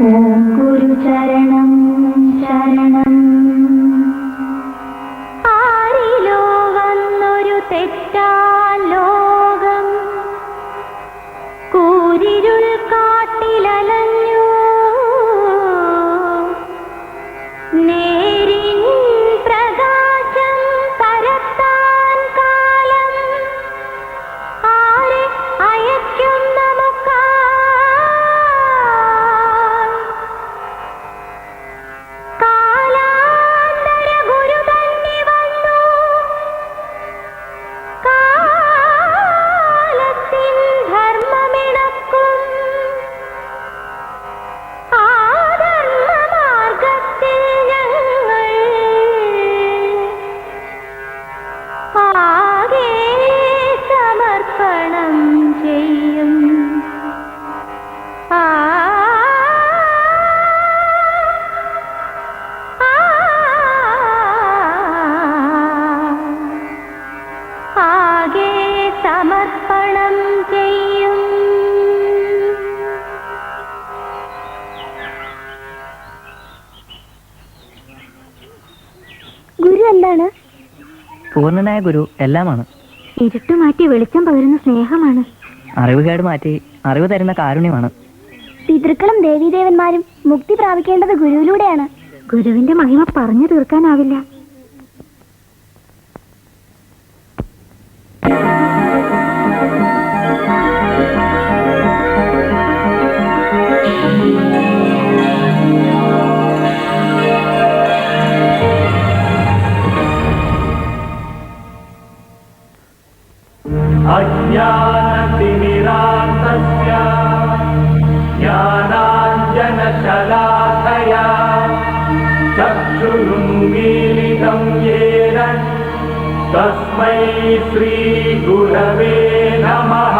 ഗുരു ചരണം ചരണം. ആരിലോ വന്നൊരു തെറ്റാ ആകെ സമർപ്പണം ചെയ്യും. ഗുരു എന്താണ്? പൂർണനായ ഗുരു എല്ലാമാണ്. ഇരുട്ട് മാറ്റി വെളിച്ചം പകരുന്ന സ്നേഹമാണ്. അറിവുകേട് മാറ്റി അറിവ് തരുന്ന കാരുണ്യമാണ്. പിതൃക്കളും ദേവീദേവന്മാരും മുക്തി പ്രാപിക്കേണ്ടത് ഗുരുവിലൂടെയാണ്. ഗുരുവിന്റെ മഹിമ പറഞ്ഞു തീർക്കാനാവില്ല. अज्ञानतिमिरान्तस्य ज्ञानाञ्जनशलाकया चक्षुरुन्मीलितं येन तस्मै श्रीगुरवे नमः